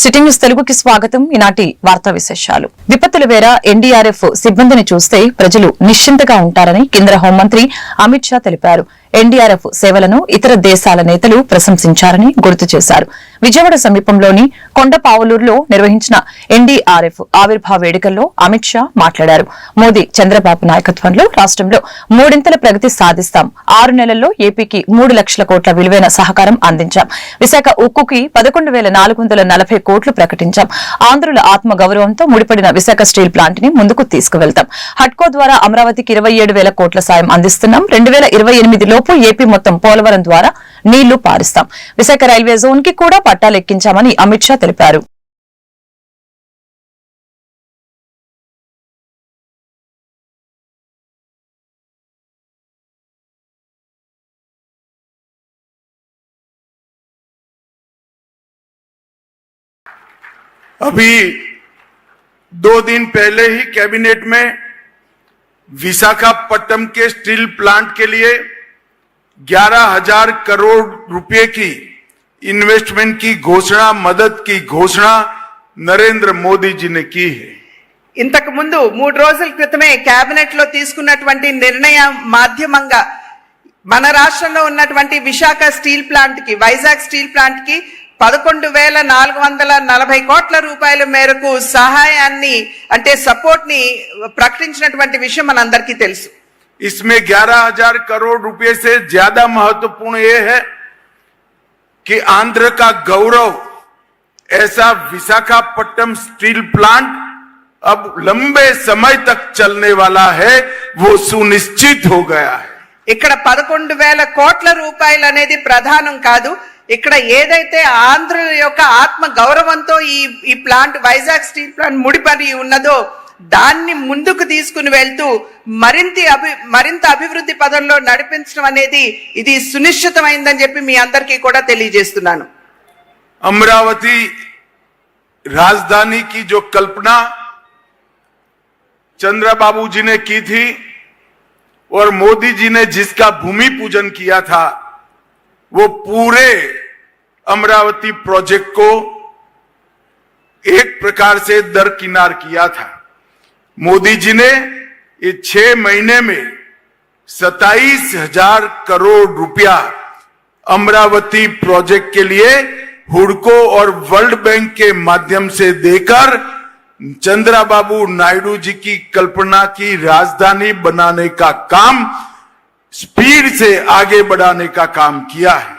City news తెలుగుకి స్వాగతం. ఈనాటి వార్తా విశేషాలు. విపత్తుల వేర ఎన్డీఆర్ఎఫ్ సిబ్బందిని చూస్తే ప్రజలు నిశ్చింతగా ఉంటారని కేంద్ర హోంమంత్రి అమిత్ షా తెలిపారు. ఎన్డీఆర్ఎఫ్ సేవలను ఇతర దేశాల నేతలు ప్రశంసించారని గుర్తు చేశారు. విజయవాడ సమీపంలోని కొండపావులూరులో నిర్వహించిన ఎన్డీఆర్ఎఫ్ ఆవిర్భావ వేడుకల్లో అమిత్ షా మాట్లాడారు. మోదీ చంద్రబాబు నాయకత్వంలో రాష్ట్రంలో మూడింతల ప్రగతి సాధిస్తాం. ఆరు నెలల్లో ఏపీకి మూడు లక్షల కోట్ల విలువైన సహకారం అందించాం. విశాఖ ఉక్కుకి పదకొండు వేల నాలుగు వందల నలభై కోట్లు ప్రకటించాం. ఆంధ్రుల ఆత్మ గౌరవంతో ముడిపడిన విశాఖ స్టీల్ ప్లాంట్ని ముందుకు తీసుకువెళ్తాం. హట్కో ద్వారా అమరావతికి ఇరవై ఏడు వేల కోట్ల సాయం అందిస్తున్నాం. రెండు వేల ఇరవై ఎనిమిదిలో లోపు ఏపీ మొత్తం పోలవరం ద్వారా నీళ్లు పారిస్తాం విశాఖ రైల్వే జోన్ కి కూడా పట్టాలెక్కించామని అమిత్ షా తెలిపారు अभी दो दिन पहले ही कैबिनेट में विशाखापट्टनम के स्टील प्लांट के लिए ग्यारह हजार करोड़ रुपए की इन्वेस्टमेंट की घोषणा मदद की घोषणा नरेंद्र मोदी जी ने की है ఇంతకు ముందు మూడు రోజుల క్రితమే కేబినెట్ లో తీసుకున్నటువంటి నిర్ణయం మాధ్యమంగా మన రాష్ట్రంలో ఉన్నటువంటి విశాఖ స్టీల్ ప్లాంట్ కి వైజాగ్ స్టీల్ ప్లాంట్ కి పదకొండు వేల నాలుగు వందల నలభై కోట్ల రూపాయల మేరకు సహాయాన్ని అంటే సపోర్ట్ ని ప్రకటించినటువంటి విషయం మనందరికీ తెలుసు इसमें ग्यारह हजार करोड़ रुपए से ज्यादा महत्वपूर्ण ये है कि आंध्र का गौरव ऐसा विशाखापट्टनम स्टील प्लांट अब लंबे समय तक चलने वाला है वो सुनिश्चित हो गया है ఇక్కడ పదకొండు వేల కోట్ల రూపాయలు అనేది ప్రధానం కాదు ఇక్కడ ఏదైతే ఆంధ్రుల యొక్క ఆత్మ గౌరవంతో ఈ ఈ ప్లాంట్ వైజాగ్ స్టీల్ ప్లాంట్ ముడిపడి ఉన్నదో దాన్ని ముందుకు తీసుకుని వెళ్తూ మరింత అభి మరింత అభివృద్ధి పదంలో నడిపించడం అనేది ఇది సునిశ్చితమైందని చెప్పి మీ అందరికీ కూడా తెలియజేస్తున్నాను अमरावती राजधानी की जो कल्पना चंद्रबाबू जी ने की थी और मोदी जी ने जिसका भूमि पूजन किया था वो पूरे अमरावती प्रोजेक्ट को एक प्रकार से दरकिनार किया था मोदी जी ने ये छह महीने में सताइस हजार करोड़ रुपया अमरावती प्रोजेक्ट के लिए हुडको और वर्ल्ड बैंक के माध्यम से देकर चंद्रबाबू नायडू जी की कल्पना की राजधानी बनाने का काम स्पीड से आगे बढ़ाने का काम किया है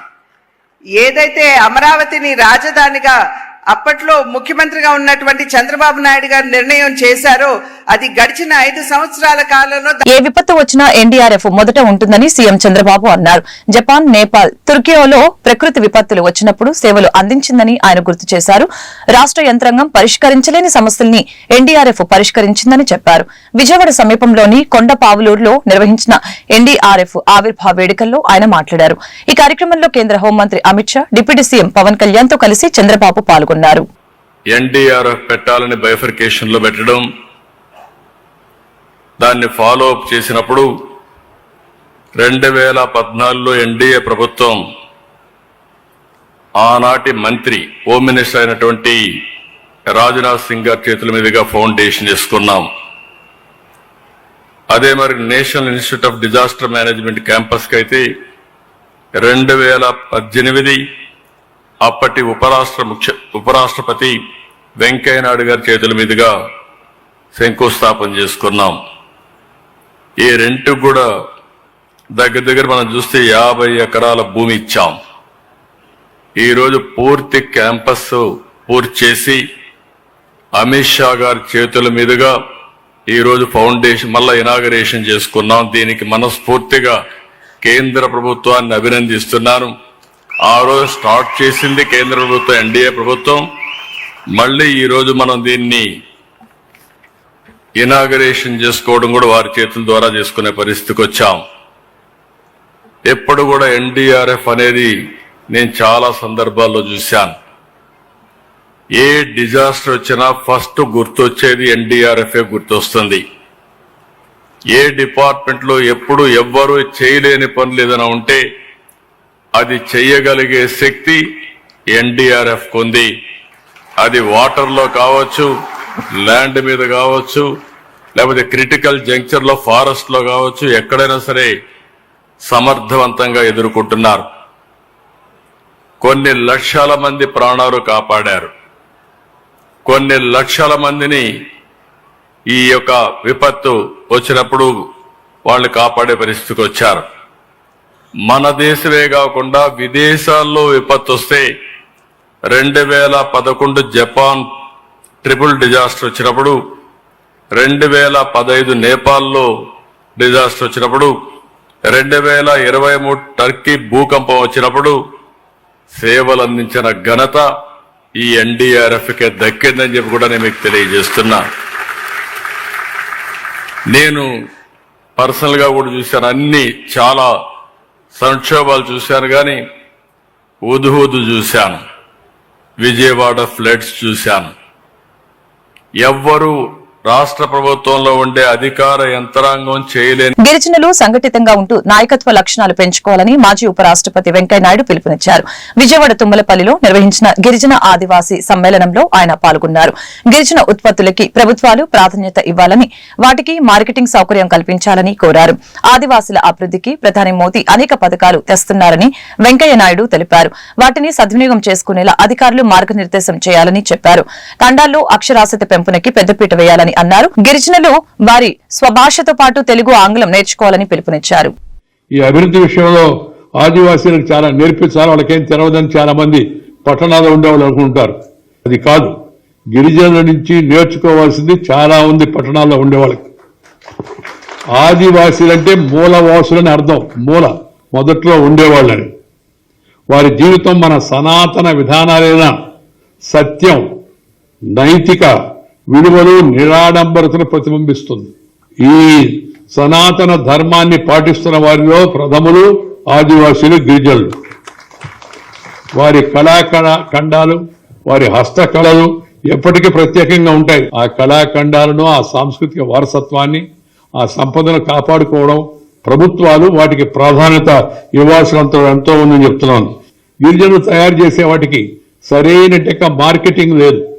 ఏదైతే అమరావతిని రాజధానిగా అప్పట్లో ముఖ్యమంత్రిగా ఉన్నటువంటి చంద్రబాబు నాయుడు గారు నిర్ణయం చేశారో అది గడిచిన ఐదు సంవత్సరాల కాలంలో ఏ విపత్తు వచ్చినా ఎన్డీఆర్ఎఫ్ మొదట ఉంటుందని సీఎం చంద్రబాబు అన్నారు. జపాన్ నేపాల్ తుర్కియోలో ప్రకృతి విపత్తులు వచ్చినప్పుడు సేవలు అందించిందని ఆయన గుర్తు చేశారు. రాష్ట్ర యంత్రాంగం పరిష్కరించలేని సమస్యల్ని ఎన్డీఆర్ఎఫ్ పరిష్కరించిందని చెప్పారు. విజయవాడ సమీపంలోని కొండపావులూరులో నిర్వహించిన ఎన్డీఆర్ఎఫ్ ఆవిర్భావ వేడుకల్లో ఆయన మాట్లాడారు. ఈ కార్యక్రమంలో కేంద్ర హోంమంత్రి అమిత్ షా డిప్యూటీ సీఎం పవన్ కళ్యాణ్తో కలిసి చంద్రబాబు పాల్గొన్నారు. ఎన్డీఆర్ఎఫ్ పెట్టాలని బైఫర్కేషన్లో పెట్టడం దాన్ని ఫాలో అప్ చేసినప్పుడు రెండు వేల పద్నాలుగులో ఎన్డీఏ ప్రభుత్వం ఆనాటి మంత్రి హోమ్ మినిస్టర్ అయినటువంటి రాజ్నాథ్ సింగ్ గారి చేతుల మీదుగా ఫౌండేషన్ చేసుకున్నాం. అదే మరి national institute of disaster management క్యాంపస్కి అయితే రెండు వేల పద్దెనిమిది అప్పటి ఉపరాష్ట్ర ముఖ్య ఉపరాష్ట్రపతి వెంకయ్యనాయుడు గారి చేతుల మీదుగా శంకుస్థాపన చేసుకున్నాం. ఈ రెంట్ కూడా దగ్గర దగ్గర మనం చూస్తే యాభై ఎకరాల భూమి ఇచ్చాం. ఈరోజు పూర్తి క్యాంపస్ పూర్తి చేసి అమిత్ షా గారి చేతుల మీదుగా ఈరోజు ఫౌండేషన్ మళ్ళీ ఇనాగరేషన్ చేసుకున్నాం. దీనికి మనస్ఫూర్తిగా కేంద్ర ప్రభుత్వాన్ని అభినందిస్తున్నాను. ఆ రోజు స్టార్ట్ చేసింది కేంద్ర ప్రభుత్వం ఎన్డీఏ ప్రభుత్వం. మళ్ళీ ఈరోజు మనం దీన్ని ఇనాగరేషన్ చేసుకోవడం కూడా వారి చేతుల ద్వారా చేసుకునే పరిస్థితికి వచ్చాం. ఎప్పుడు కూడా ఎన్డీఆర్ఎఫ్ అనేది నేను చాలా సందర్భాల్లో చూశాను. ఏ డిజాస్టర్ వచ్చినా ఫస్ట్ గుర్తొచ్చేది ఎన్డీఆర్ఎఫ్ఏ గుర్తొస్తుంది. ఏ డిపార్ట్మెంట్లో ఎప్పుడు ఎవ్వరూ చేయలేని పనులు ఏదైనా ఉంటే అది చేయగలిగే శక్తి ఎన్డీఆర్ఎఫ్ ఉంది అది వాటర్లో కావచ్చు ల్యాండ్ మీద కావచ్చు లేకపోతే క్రిటికల్ జంక్చర్లో ఫారెస్ట్లో కావచ్చు ఎక్కడైనా సరే సమర్థవంతంగా ఎదుర్కొంటున్నారు. కొన్ని లక్షల మంది ప్రాణాలు కాపాడారు. కొన్ని లక్షల మందిని ఈ యొక్క విపత్తు వచ్చినప్పుడు వాళ్ళు కాపాడే పరిస్థితికి వచ్చారు. మన దేశమే కాకుండా విదేశాల్లో విపత్తు వస్తే రెండు వేల పదకొండు జపాన్ ట్రిపుల్ డిజాస్టర్ వచ్చినప్పుడు రెండు వేల పదహైదు నేపాల్లో డిజాస్టర్ వచ్చినప్పుడు రెండు వేల ఇరవై మూడు టర్కీ భూకంపం వచ్చినప్పుడు సేవలు అందించిన ఘనత ఈ ఎన్డీఆర్ఎఫ్కే దక్కిందని చెప్పి కూడా నేను మీకు తెలియజేస్తున్నా. నేను పర్సనల్గా కూడా చూశాను అన్ని చాలా సంక్షోభాలు చూశాను కానీ ఊదుహూదు చూశాను. విజయవాడ ఫ్లడ్స్ చూశాను. ఎవ్వరూ రాష్ట్ర ప్రభుత్వంలో ఉండే అధికార యంత్రాంగం చేయలేని గిరిజనులు సంఘటితంగా ఉంటూ నాయకత్వ లక్షణాలు పెంచుకోవాలని మాజీ ఉపరాష్ట్రపతి వెంకయ్యనాయుడు పిలుపునిచ్చారు. విజయవాడ తుమ్మలపల్లిలో నిర్వహించిన గిరిజన ఆదివాసీ సమ్మేళనంలో ఆయన పాల్గొన్నారు. గిరిజన ఉత్పత్తులకి ప్రభుత్వాలు ప్రాధాన్యత ఇవ్వాలని వాటికి మార్కెటింగ్ సౌకర్యం కల్పించాలని కోరారు. ఆదివాసీల అభివృద్ధికి ప్రధాని మోదీ అనేక పథకాలు తెస్తున్నారని వెంకయ్యనాయుడు తెలిపారు. వాటిని సద్వినియోగం చేసుకునేలా అధికారులు మార్గనిర్దేశం చేయాలని చెప్పారు. తండాల్లో అక్షరాస్యత పెంపునకి పెద్దపీట వేయాలని అన్నారు. గిరిజనులు వారి స్వభాషతో పాటు తెలుగు ఆంగ్లం నేర్చుకోవాలని పిలుపునిచ్చారు. ఈ అభివృద్ధి విషయంలో ఆదివాసీలకు చాలా నేర్పించాలి. వాళ్ళకేం తెలవదని చాలా మంది పట్టణాల్లో ఉండేవాళ్ళు అనుకుంటారు. అది కాదు. గిరిజనుల నుంచి నేర్చుకోవాల్సింది చాలా ఉంది పట్టణాల్లో ఉండేవాళ్ళకి. ఆదివాసీలంటే మూలవాసులని అర్థం. మూల. మొదట్లో ఉండేవాళ్ళని. వారి జీవితం మన సనాతన విధానాలైన సత్యం నైతిక విలువలు నిరాడంబరతను ప్రతిబింబిస్తుంది. ఈ సనాతన ధర్మాన్ని పాటిస్తున్న వారిలో ప్రథములు ఆదివాసీలు గిరిజనులు. వారి కళాకళ ఖండాలు వారి హస్తకళలు ఎప్పటికీ ప్రత్యేకంగా ఉంటాయి. ఆ కళాఖండాలను ఆ సాంస్కృతిక వారసత్వాన్ని ఆ సంపదను కాపాడుకోవడం ప్రభుత్వాలు వాటికి ప్రాధాన్యత ఇవ్వాల్సినంత ఎంతో ఉందని చెప్తున్నాను. గిరిజనులు తయారు చేసే వాటికి సరైన మార్కెటింగ్ లేదు.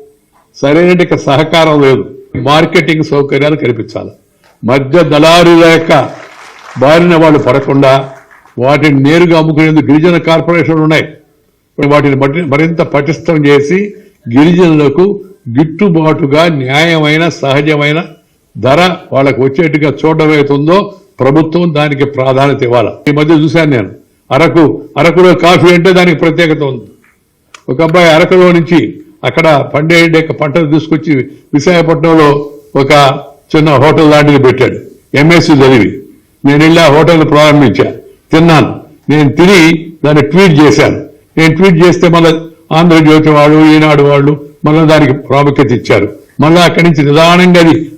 సరైన సహకారం లేదు. మార్కెటింగ్ సౌకర్యాలు కల్పించాలి. మధ్య దళారుల యొక్క బారిన వాళ్ళు పడకుండా వాటిని నేరుగా అమ్ముకునేందుకు గిరిజన కార్పొరేషన్లు ఉన్నాయి. వాటిని మరింత పటిష్టం చేసి గిరిజనులకు గిట్టుబాటుగా న్యాయమైన సహజమైన ధర వాళ్ళకు వచ్చేట్టుగా చూడడం ప్రభుత్వం దానికి ప్రాధాన్యత ఇవ్వాలి. ఈ మధ్య చూశాను నేను. అరకు అరకులో కాఫీ అంటే దానికి ప్రత్యేకత ఉంది. ఒక అబ్బాయి అరకులో నుంచి అక్కడ పండే పంటను తీసుకొచ్చి విశాఖపట్నంలో ఒక చిన్న హోటల్ లాంటిది పెట్టాడు. ఎంఎస్సి చదివి. నేను వెళ్ళి ఆ హోటల్ ప్రారంభించా. తిన్నాను. నేను తిని దాన్ని ట్వీట్ చేశాను. నేను ట్వీట్ చేస్తే మళ్ళీ ఆంధ్రజ్యోతి వాళ్ళు ఈనాడు వాళ్ళు మళ్ళీ దానికి ప్రాముఖ్యత ఇచ్చారు. మళ్ళీ అక్కడి నుంచి నిదానంగా అది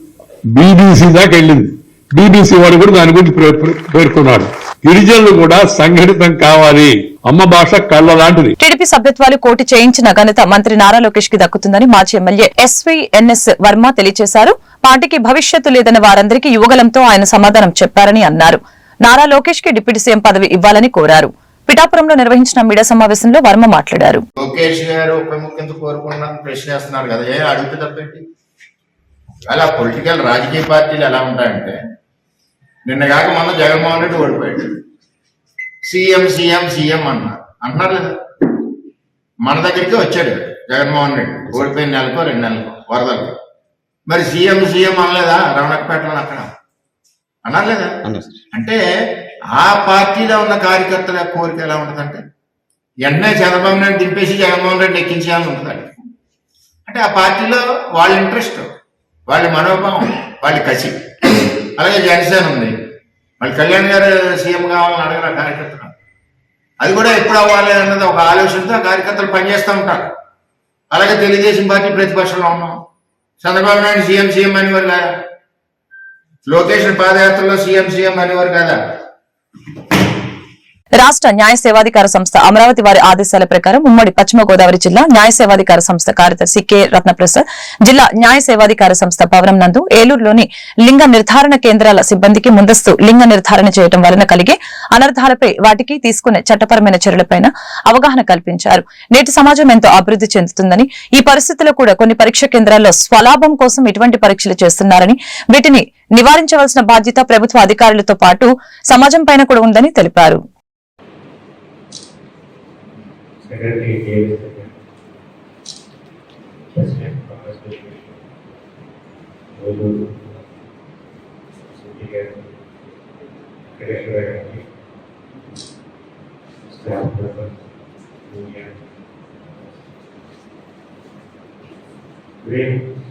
బీబీసీ దాకా వెళ్ళింది. బీబీసీ వాడు కూడా దాని గురించి ప్రే- ప్రే- పేర్కొన్నాడు. గిరిజనులు కూడా సంఘటితం కావాలి. అమ్మ భాష కళ్ళ లాంటిది. టీడీపీ సభ్యత్వాలు కోటి చేయించిన ఘనత మంత్రి నారా లోకేష్కి దక్కుతుందని మాజీ ఎమ్మెల్యే ఎస్వీఎన్ఎస్ వర్మ తెలియజేశారు. పార్టీకి భవిష్యత్తు లేదన్న వారందరికీ యువగలంతో ఆయన సమాధానం చెప్పారని అన్నారు. నారా లోకేష్కి డిప్యూటీ సీఎం పదవి ఇవ్వాలని కోరారు. పిఠాపురంలో నిర్వహించిన మీడియా సమావేశంలో వర్మ మాట్లాడారు. లోకేష్ గారు ఉప కోరుకున్నాను ప్రశ్న కదా. ఏ అడిగితే తప్పేంటి? అలా పొలిటికల్ రాజకీయ పార్టీలు ఎలా ఉంటాయంటే నిన్న కాక మొన్న జగన్మోహన్ రెడ్డి ఓడిపోయాడు. సీఎం సీఎం సీఎం అన్నారు. అంటున్నారు లేదా మన దగ్గరికి వచ్చాడు జగన్మోహన్ రెడ్డి. ఓడిపోయిన నెలకో రెండు నెలలకు వరదలకు. మరి సీఎం సీఎం అనలేదా? రమణకపేటలో అక్కడ. అన్నారు లేదా అంటే ఆ పార్టీలో ఉన్న కార్యకర్తల కోరిక ఎలా ఉంటుందంటే వెంటనే చంద్రబాబు నాయుడు దింపేసి జగన్మోహన్ రెడ్డి ఎక్కించేయాలని ఉంటుంది అంటే ఆ పార్టీలో వాళ్ళ ఇంట్రెస్ట్ వాళ్ళ మనోభావం వాళ్ళ కసి. అలాగే జనసేన ఉంది. మళ్ళీ కళ్యాణ్ గారు సీఎం కావాలని అడగరు ఆ కార్యకర్తలు? అది కూడా ఎప్పుడు అవ్వాలి అన్నది ఒక ఆలోచనతో కార్యకర్తలు పనిచేస్తూ ఉంటారు. అలాగే తెలుగుదేశం పార్టీ ప్రతిపక్షంలో ఉన్నాం. చంద్రబాబు నాయుడు సీఎం సీఎం అనేవారు కదా? లోకేష్ పాదయాత్రలో సీఎం సీఎం అనేవారు కదా? రాష్ట్ర న్యాయ సేవాధికార సంస్థ అమరావతి వారి ఆదేశాల ప్రకారం ఉమ్మడి పశ్చిమ గోదావరి జిల్లా న్యాయ సేవాధికార సంస్థ కార్యదర్శి కె రత్నప్రసాద్ జిల్లా న్యాయ సేవాధికార సంస్థ పవరం నందు ఏలూరులోని లింగ నిర్ధారణ కేంద్రాల సిబ్బందికి ముందస్తు లింగ నిర్ధారణ చేయడం వలన కలిగే అనర్థాలపై వాటికి తీసుకునే చట్టపరమైన చర్యలపై అవగాహన కల్పించారు. నేటి సమాజం ఎంతో అభివృద్ధి చెందుతుందని ఈ పరిస్థితుల్లో కూడా కొన్ని పరీక్ష కేంద్రాల్లో స్వలాభం కోసం ఇటువంటి పరీక్షలు చేస్తున్నారని వీటిని నివారించవలసిన బాధ్యత ప్రభుత్వ అధికారులతో పాటు సమాజం పైన కూడా ఉందని తెలిపారు. Secretary Davis. again. President Congress Olu. Speaker. Treasurer. Staff member. Union. Green.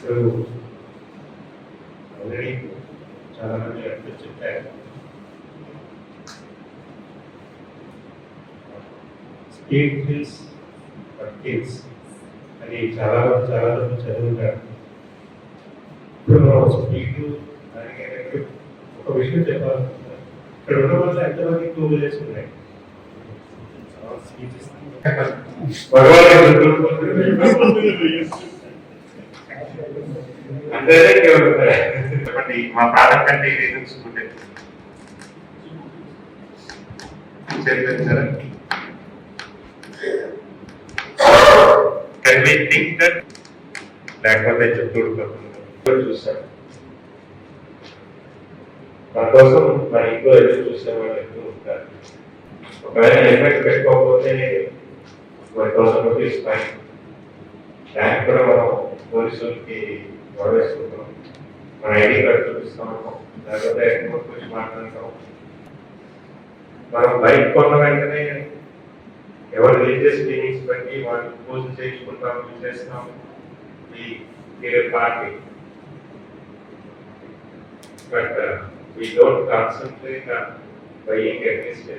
So. Kills kills అది చాలా చాలా మంది చదువుతారు ఇప్పుడు మనం దానికి ఒక విషయం చెప్పాలి ఇక్కడ ఉన్న వల్ల ఎంతమంది టూ విలేజ్ ఉన్నాయి చెప్పండి మా ప్రాడక్ట్ అంటే ఇది sir can we think that లేకపోతే చెప్తూ చూస్తాను మన కోసం మన ఇంట్లో ఎదురు చూసే వాళ్ళు ఎక్కువ ఉంటారు ఒకవేళ హెల్మెట్ పెట్టుకోకపోతే వన్ థౌసండ్ రూపీస్ ఫైన్ దానికి కూడా మనం పోలీసులకి గొడవేసుకుంటాం మన ఐడి కార్డు చూపిస్తాం లేకపోతే వచ్చి మాట్లాడతాం మనం బైక్ కొన్న వెంటనే ఎవరు రిలీజియస్ ఫీలింగ్స్ బట్టి వాళ్ళు పూజ చేయించుకుంటాం ఇది చేస్తాం ఈ period party. But we don't concentrate on buying at least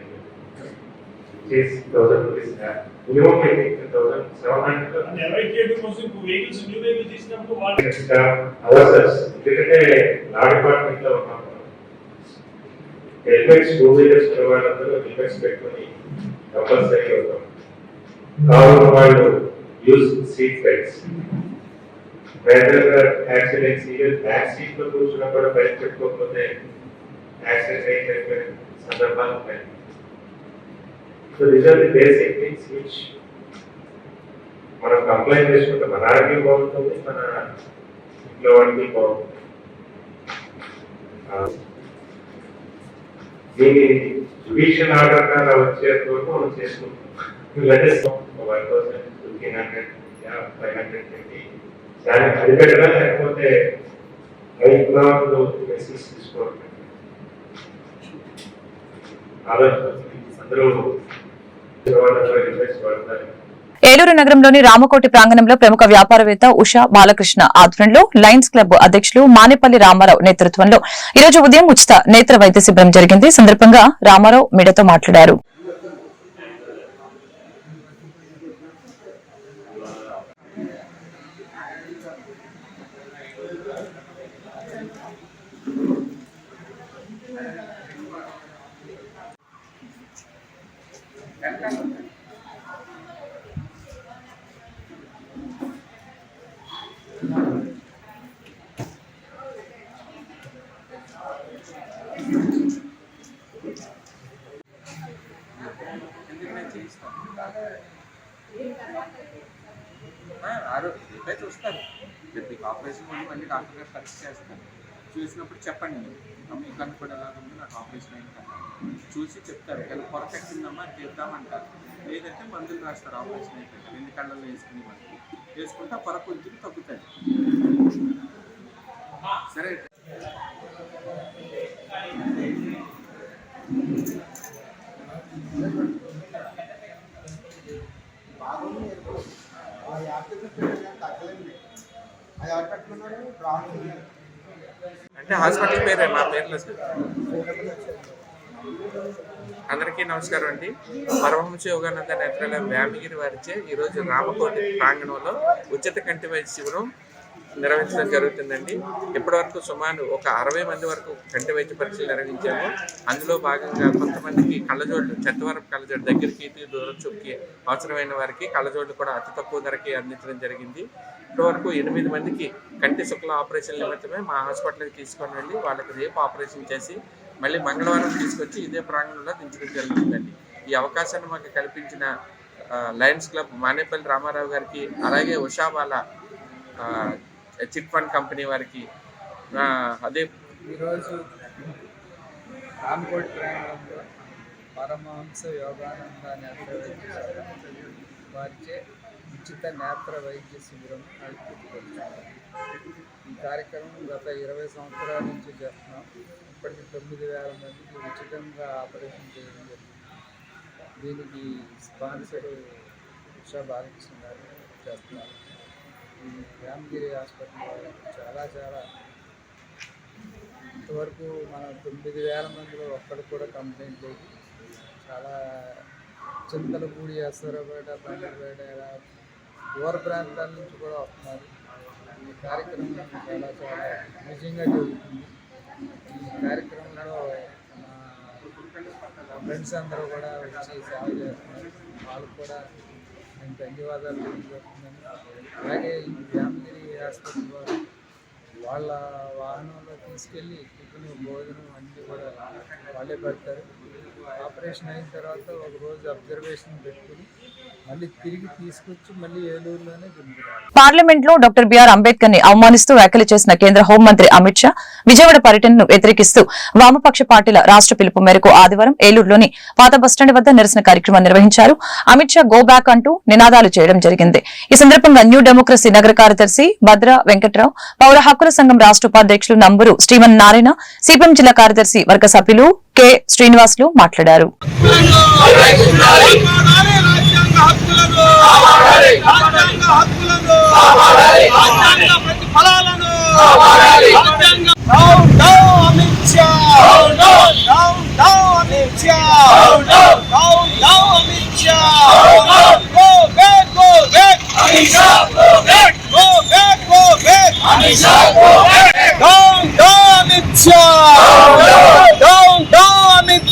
చేసి thousand rupees minimum I think thousand seven hundred avoid చేయడం కోసం ఇప్పుడు వెహికల్స్ న్యూ వెహికల్ తీసినప్పుడు వాళ్ళు ఎక్స్ట్రా అవర్సెస్ ఎందుకంటే లా డిపార్ట్మెంట్లో ఉన్నాం. హెల్మెట్స్ టూ వీలర్స్ వాళ్ళందరూ హెల్మెట్స్ పెట్టుకొని కంపల్సరీ అవుతాం కావున వాళ్ళు use seat belts whether accidents even back సీట్లో కూర్చున్నా కూడా బయట పెట్టుకోకపోతే యాక్సిడెంట్ అయిపోయిన సందర్భాలు ఉంటాయి so these are the basic things which మనం కంప్లైంట్ చేసుకుంటే మన ఆరోగ్యం బాగుంటుంది మన ఇంట్లో వాళ్ళకి బాగుంటుంది. దీని జుడిషియల్ ఆర్డర్ ద్వారా వచ్చే వరకు మనం చేసుకుంటాం ఇలాంటి one fifteen hundred five hundred twenty దాన్ని లేకపోతే ఐదు గ్రాములు మెసేజ్ తీసుకోవడం. ఆలోచన అందరూ పడతారు. ఏలూరు నగరంలోని రామకోటి ప్రాంగణంలో ప్రముఖ వ్యాపారవేత్త ఉషా బాలకృష్ణ ఆధ్వర్యంలో లయన్స్ క్లబ్ అధ్యక్షులు మానేపల్లి రామారావు నేతృత్వంలో ఈ రోజు ఉదయం ఉచిత నేత్ర వైద్య శిబిరం జరిగింది. సందర్భంగా రామారావు మీడియాతో మాట్లాడారు. ఆరో రేపే చూస్తారు రేపు మీకు ఆపరేషన్ ముందు మళ్ళీ డాక్టర్ చేస్తాను. చేస్తారు చూసినప్పుడు చెప్పండి మీకు అమ్మ కూడా ఎలా ఉంది నాకు ఆపరేషన్ అయింది చూసి చెప్తారు ఇలా పర్ఫెక్ట్ ఉందమ్మా చేద్దామంటారు. లేదంటే మందులు రాస్తారు ఆపరేషన్ అయిపోయి రెండు కళ్ళల్లో వేసుకుని మనకి వేసుకుంటే ఆ పొర కొంచెం తగ్గుతుంది. అంటే హాస్పిటల్ పేరే మా పేర్లో అందరికీ నమస్కారం అండి. పరమహంస యోగానంద నేత్రాలయం వ్యామిగిరి వారిచే ఈరోజు రామకోటి ప్రాంగణంలో ఉచిత కంటి వైద్య శిబిరం నిర్వహించడం జరుగుతుందండి. ఇప్పటివరకు సుమారు ఒక అరవై మంది వరకు కంటి వైద్య పరీక్షలు నిర్వహించాము. అందులో భాగంగా కొంతమందికి కళ్ళజోళ్ళు చెత్తవరపు కళ్ళజోడు దగ్గరికి దూరం చూపుకి అవసరమైన వారికి కళ్ళజోళ్ళు కూడా అతి తక్కువ ధరకి అందించడం జరిగింది. ఇప్పటివరకు ఎనిమిది మందికి కంటి శుక్ల ఆపరేషన్ నిమిత్తమే మా హాస్పిటల్కి తీసుకొని వెళ్ళి వాళ్ళకి రేపు ఆపరేషన్ చేసి మళ్ళీ మంగళవారం తీసుకొచ్చి ఇదే ప్రాంగణంలో దించడం జరుగుతుందండి. ఈ అవకాశాన్ని మాకు కల్పించిన లయన్స్ క్లబ్ మానేపల్లి రామారావు గారికి అలాగే ఉషాబాల చిట్ ఫండ్ కంపెనీ వారికి. అదే. ఈరోజు రామ్కోట్ ప్రాంగణంలో పరమహంస యోగానంద నేత్ర వైద్య వారిచే ఉచిత నేత్ర వైద్య శిబిరం నడుపుతున్నారు ఈ కార్యక్రమం గత ఇరవై సంవత్సరాల నుంచి చేస్తున్నాం. ఇప్పటికి తొమ్మిది వేల మందికి ఉచితంగా ఆపరేషన్ చేయడం జరిగింది. దీనికి స్పాన్సర్ ఉషా బాలకృష్ణ గారు చేస్తున్నారు. రామగిరి హాస్పిటల్ చాలా చాలా ఇంతవరకు మన తొమ్మిది వేల మందిలో ఒక్కడు కూడా కంప్లైంట్ లేదు. చాలా చింతలపూడి ఎస్వరపేట బండిపేట ఇలా దూర ప్రాంతాల నుంచి కూడా వస్తున్నారు. ఈ కార్యక్రమం చాలా చాలా నిజంగా జరుగుతుంది. ఈ కార్యక్రమంలో మా ఫ్రెండ్స్ అందరూ కూడా వచ్చి సేవ చేస్తున్నారు. వాళ్ళు కూడా నేను ధన్యవాదాలు తెలియజేస్తున్నాను అలాగే ఈ హాస్పిటల్ వారు వాళ్ళ వాహనంలో తీసుకెళ్ళి టిఫిన్ భోజనం అన్నీ కూడా వాళ్ళే పెడతారు. ఆపరేషన్ అయిన తర్వాత ఒక రోజు అబ్జర్వేషన్ పెట్టుకుని మళ్ళీ తిరిగి తీసుకొచ్చి మళ్ళీ ఏలూరులోనే పార్లమెంట్లో డాక్టర్ బిఆర్ అంబేద్కర్ని అవమానిస్తూ వ్యాఖ్యలు చేసిన కేంద్ర హోంమంత్రి అమిత్ షా విజయవాడ పర్యటనను వ్యతిరేకిస్తూ వామపక్ష పార్టీల రాష్ట పిలుపు మేరకు ఆదివారం ఏలూరులోని పాత బస్టాండ్ వద్ద నిరసన కార్యక్రమం నిర్వహించారు. అమిత్ షా గో బ్యాక్ అంటూ నినాదాలు చేయడం జరిగింది. ఈ సందర్భంగా న్యూ డెమోక్రసీ నగర కార్యదర్శి భద్ర వెంకట్రావు పౌర హక్కుల సంఘం రాష్ట ఉపాధ్యక్షులు నంబూరు శ్రీమన్ నారాయణ సిపిఎం జిల్లా కార్యదర్శి వర్గ సభ్యులు కె శ్రీనివాసులు మాట్లాడారు. మాట్లాడారు Down, down, Down, down.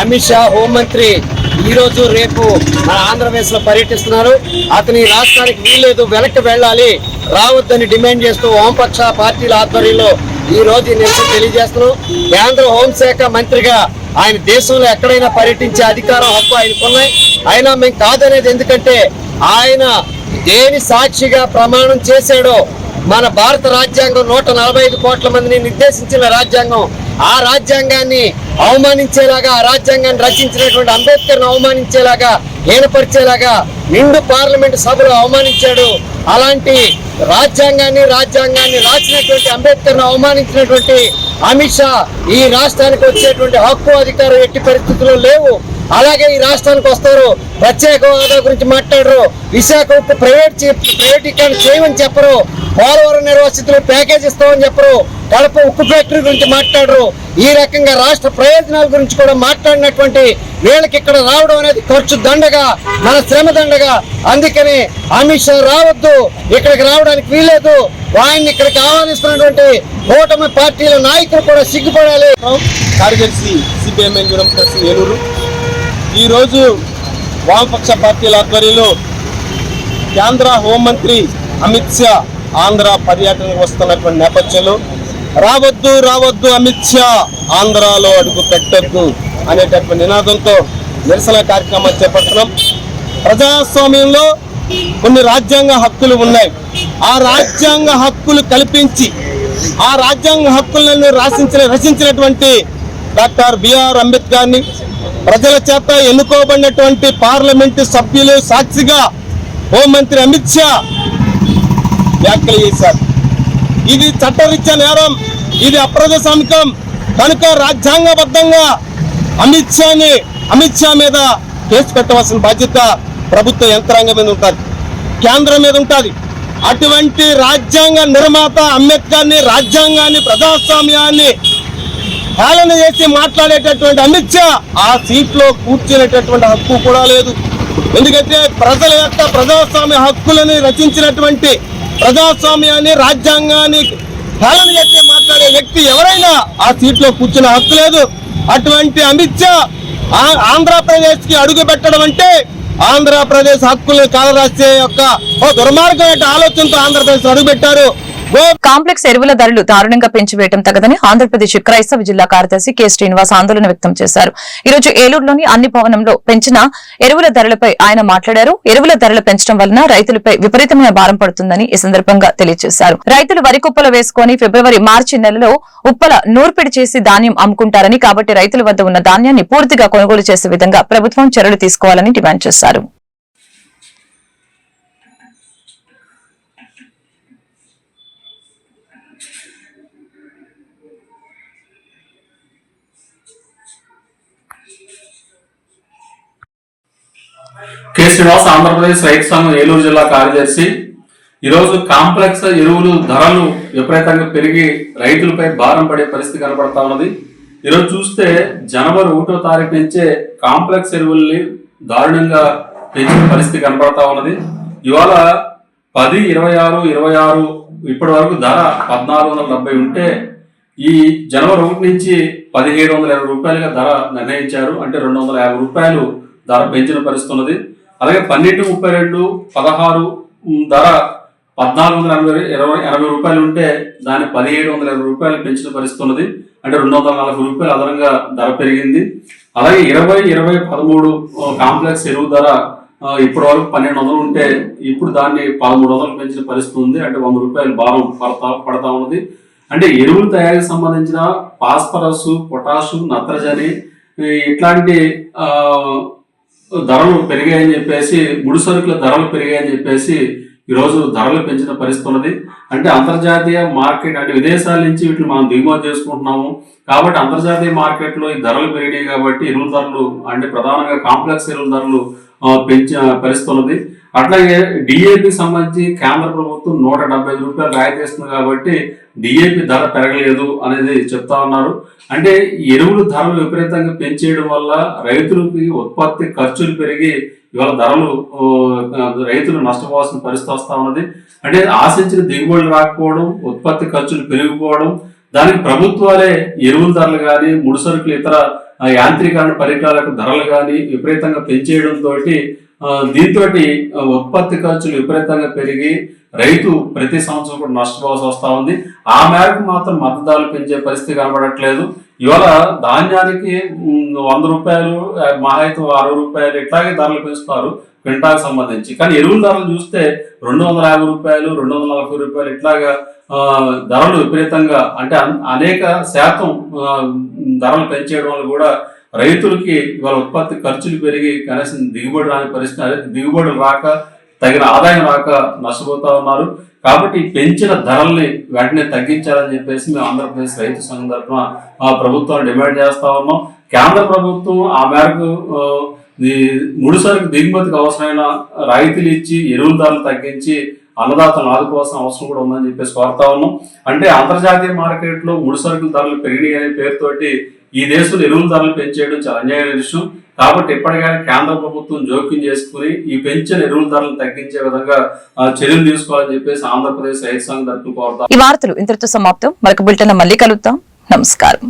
Amit Shah హోంమంత్రి ఈ రోజు రేపు మన ఆంధ్రప్రదేశ్లో పర్యటిస్తున్నారు. అతని రాష్ట్రానికి వీల్లేదు వెనక్కి వెళ్ళాలి. రావద్దని డిమాండ్ చేస్తూ వామపక్ష పార్టీల ఆధ్వర్యంలో ఈ రోజు ఈ నిరసన తెలియజేస్తున్నాం. కేంద్ర హోంశాఖ మంత్రిగా ఆయన దేశంలో ఎక్కడైనా పర్యటించే అధికారం హక్కు ఆయనకున్నాయి అయినా మేము కాదనేది ఎందుకంటే ఆయన దేని సాక్షిగా ప్రమాణం చేశాడో మన భారత రాజ్యాంగం నూట నలభై ఐదు కోట్ల మందిని నిర్దేశించిన రాజ్యాంగం ఆ రాజ్యాంగాన్ని అవమానించేలాగా ఆ రాజ్యాంగాన్ని రచించినటువంటి అంబేద్కర్ అవమానించేలాగా హీనపరిచేలాగా నిండు పార్లమెంటు సభలో అవమానించాడు. అలాంటి రాజ్యాంగాన్ని రాజ్యాంగాన్ని రాసినటువంటి అంబేద్కర్ అవమానించినటువంటి అమిత్ షా ఈ రాష్ట్రానికి వచ్చేటువంటి హక్కు అధికారం ఎట్టి పరిస్థితుల్లో లేవు. అలాగే ఈ రాష్ట్రానికి వస్తారు. ప్రత్యేక హోదా గురించి మాట్లాడరు. విశాఖ ఉక్కు ప్రైవేట్ ప్రైవేటీకరణ చేయమని చెప్పరు. పోలవరం నిర్వాసితులు ప్యాకేజ్ ఇస్తామని చెప్పరు. కడప ఉక్కు ఫ్యాక్టరీ గురించి మాట్లాడరు. ఈ రకంగా రాష్ట్ర ప్రయోజనాల గురించి కూడా మాట్లాడినటువంటి వీళ్ళకి ఇక్కడ రావడం అనేది ఖర్చు దండగా మన శ్రమ దండగా. అందుకని అమిత్ షా రావద్దు ఇక్కడికి రావడానికి వీలేదు ఆయన్ని ఇక్కడికి ఆహ్వానిస్తున్నటువంటి కూటమి పార్టీల నాయకులు కూడా సిగ్గుపడాలి. కార్యదర్శి సిపిఎం డెమోక్రసీ ఏలూరు. ఈరోజు వామపక్ష పార్టీల ఆధ్వర్యంలో కేంద్ర హోంమంత్రి అమిత్ షా ఆంధ్ర పర్యటనకు వస్తున్నటువంటి నేపథ్యంలో రావద్దు రావద్దు అమిత్ షా ఆంధ్రాలో అడుగు పెట్టద్దు అనేటటువంటి నినాదంతో నిరసన కార్యక్రమాలు చేపడుతున్నాం. ప్రజాస్వామ్యంలో కొన్ని రాజ్యాంగ హక్కులు ఉన్నాయి. ఆ రాజ్యాంగ హక్కులు కల్పించి ఆ రాజ్యాంగ హక్కులను రాసించిన రచించినటువంటి డాక్టర్ బిఆర్ అంబేద్కర్ని ప్రజల చేత ఎన్నుకోబడినటువంటి పార్లమెంటు సభ్యులు సాక్షిగా హోంమంత్రి అమిత్ షా వ్యాఖ్యలు చేశారు. ఇది చట్టరీత్యా నేరం ఇది అప్రజాస్వామికం. కనుక రాజ్యాంగబద్ధంగా అమిత్ షాని అమిత్ షా మీద కేసు పెట్టవలసిన బాధ్యత ప్రభుత్వ యంత్రాంగం మీద ఉంటుంది. కేంద్రం మీద ఉంటుంది. అటువంటి రాజ్యాంగ నిర్మాత అంబేద్కర్ని రాజ్యాంగాన్ని ప్రజాస్వామ్యాన్ని హేళన చేసి మాట్లాడేటటువంటి అమిత్ షా ఆ సీట్లో కూర్చునేటటువంటి హక్కు కూడా లేదు. ఎందుకంటే ప్రజల యొక్క ప్రజాస్వామ్య హక్కులని రచించినటువంటి ప్రజాస్వామ్యాన్ని రాజ్యాంగాన్ని హేళన చేసి మాట్లాడే వ్యక్తి ఎవరైనా ఆ సీట్లో కూర్చునే హక్కు లేదు. అటువంటి అమిత్ షా ఆంధ్రప్రదేశ్కి అడుగు పెట్టడం అంటే ఆంధ్రప్రదేశ్ హక్కుల్ని కాలరాసే యొక్క ఓ దుర్మార్గమైన ఆలోచనతో ఆంధ్రప్రదేశ్ అడుగుపెట్టారు కాంప్లెక్స్ ఎరువుల ధరలు దారుణంగా పెంచివేయడం తగదని ఆంధ్రప్రదేశ్ క్రైస్తవ జిల్లా కార్యదర్శి కె. శ్రీనివాస్ ఆందోళన వ్యక్తం చేశారు. ఈ రోజు ఏలూరులోని అన్ని భవనంలో పెంచిన ఎరువుల ధరలపై ఆయన మాట్లాడారు. ఎరువుల ధరలు పెంచడం వలన రైతులపై విపరీతమైన భారం పడుతుందని ఈ సందర్భంగా తెలియజేశారు. రైతులు వరి కుప్పలు వేసుకుని ఫిబ్రవరి మార్చి నెలలో ఉప్పల నూర్పిడి చేసి ధాన్యం అమ్ముకుంటారని కాబట్టి రైతుల వద్ద ఉన్న ధాన్యాన్ని పూర్తిగా కొనుగోలు చేసే విధంగా ప్రభుత్వం చర్యలు తీసుకోవాలని డిమాండ్ చేశారు. కె శ్రీనివాస్ ఆంధ్రప్రదేశ్ రైతు సంఘం ఏలూరు జిల్లా కార్యదర్శి. ఈరోజు కాంప్లెక్స్ ఎరువులు ధరలు విపరీతంగా పెరిగి రైతులపై భారం పడే పరిస్థితి కనపడతా ఉన్నది. ఈరోజు చూస్తే జనవరి ఒకటో తారీఖు నుంచే కాంప్లెక్స్ ఎరువుల్ని దారుణంగా పెంచిన పరిస్థితి కనబడతా ఉన్నది. ఇవాళ పది ఇరవై ఆరు ఇరవై ఆరు ఇప్పటి వరకు ధర పద్నాలుగు వందల డెబ్బై ఉంటే ఈ జనవరి ఒకటి నుంచి పదిహేడు వందల ఇరవై రూపాయలుగా ధర నిర్ణయించారు. అంటే రెండు వందల యాభై రూపాయలు ధర పెంచిన పరిస్థితి ఉన్నది. అలాగే పన్నెండు ముప్పై రెండు పదహారు ధర పద్నాలుగు వందల ఎనభై ఇరవై ఎనభై రూపాయలు ఉంటే దాన్ని పదిహేడు వందల ఇరవై రూపాయలు పెంచిన పరిస్థితి ఉన్నది అంటే రెండు వందల నలభై రూపాయలు అదనంగా ధర పెరిగింది. అలాగే ఇరవై ఇరవై పదమూడు కాంప్లెక్స్ ఎరువు ధర ఇప్పటి వరకు పన్నెండు వందలు ఉంటే ఇప్పుడు దాన్ని పదమూడు వందలు పెంచిన పరిస్థితి ఉంది. అంటే వంద రూపాయలు భారం పడతా పడతా ఉన్నది. అంటే ఎరువుల తయారీకి సంబంధించిన పాస్పరస్ పొటాషు నత్రజని ఇట్లాంటి ధరలు పెరిగాయని చెప్పేసి ముడి సరుకుల ధరలు పెరిగాయని చెప్పేసి ఈరోజు ధరలు పెంచిన పరిస్థితి ఉన్నది. అంటే అంతర్జాతీయ మార్కెట్ అంటే విదేశాల నుంచి వీటిని మనం దిగుమతి చేసుకుంటున్నాము. కాబట్టి అంతర్జాతీయ మార్కెట్లో ఈ ధరలు పెరిగినాయి కాబట్టి ఎరువుల ధరలు అంటే ప్రధానంగా కాంప్లెక్స్ ఎరువుల ధరలు పెంచిన పరిస్థితి ఉన్నది. అట్లాగే డిఏపి సంబంధించి కేంద్ర ప్రభుత్వం నూట డెబ్బై ఐదు రూపాయలు రాయితీ ఇస్తుంది కాబట్టి డిఏపి ధర పెరగలేదు అనేది చెప్తా ఉన్నారు. అంటే ఎరువులు ఎరువుల ధరలు విపరీతంగా పెంచేయడం వల్ల రైతులకి ఉత్పత్తి ఖర్చులు పెరిగి ఇవాళ ధరలు రైతులు నష్టపోవాల్సిన పరిస్థితి వస్తా ఉన్నది. అంటే ఆశించిన దిగుబడులు రాకపోవడం ఉత్పత్తి ఖర్చులు పెరిగిపోవడం దానికి ప్రభుత్వాలే ఎరువుల ధరలు కానీ ముడిసరుకులు ఇతర యాంత్రీకరణ పరికరాలకు ధరలు కానీ విపరీతంగా పెంచేయడంతో దీంతో ఉత్పత్తి ఖర్చులు విపరీతంగా పెరిగి రైతు ప్రతి సంవత్సరం కూడా నష్టపోవాల్సి వస్తూ ఉంది. ఆ మేరకు మాత్రం మద్దతులు పెంచే పరిస్థితి కనబడట్లేదు. ఇవాళ ధాన్యానికి వంద రూపాయలు ఆ, అయితే అరవై రూపాయలు ఇట్లాగే ధరలు పెంచుతారు క్వింటాకు సంబంధించి. కానీ ఎరువుల ధరలు చూస్తే రెండు వందల యాభై రూపాయలు రెండు వందల నలభై రూపాయలు ఇట్లాగా ధరలు విపరీతంగా అంటే అనేక శాతం ధరలు పెంచేయడం వల్ల కూడా రైతులకి ఇవాళ ఉత్పత్తి ఖర్చులు పెరిగి కనీసం దిగుబడి రాని పరిస్థితి దిగుబడి దిగుబడులు రాక తగిన ఆదాయం రాక నష్టపోతా ఉన్నారు. కాబట్టి పెంచిన ధరల్ని వెంటనే తగ్గించాలని చెప్పేసి మేము ఆంధ్రప్రదేశ్ రైతు సంఘం తరఫున ఆ ప్రభుత్వాన్ని డిమాండ్ చేస్తా ఉన్నాం. కేంద్ర ప్రభుత్వం ఆ మేరకు ఆ, ముడిసరుకు దిగుమతికి అవసరమైన రాయితీలు ఇచ్చి ఎరువుల ధరలు తగ్గించి అన్నదాతలు ఆదుకోవాల్సిన అవసరం కూడా ఉందని చెప్పేసి కోరుతా ఉన్నాం. అంటే అంతర్జాతీయ మార్కెట్లో ముడిసరుకుల ధరలు పెరిగినాయి అనే పేరుతోటి ఈ దేశంలో ఎరువుల ధరలు పెంచేయడం చాలా అన్యాయమైన విషయం. కాబట్టి ఎప్పటికైనా కేంద్ర ప్రభుత్వం జోక్యం చేసుకుని ఈ పెంచిన ఎరువుల ధరలు తగ్గించే విధంగా చర్యలు తీసుకోవాలని చెప్పేసి ఆంధ్రప్రదేశ్ రైతు సంఘం తరఫున కోరుతాం ఈ వార్తలు ఇంతటితో సమాప్తం. మరొక బులెటిన్ మళ్ళీ కలుద్దాం. నమస్కారం.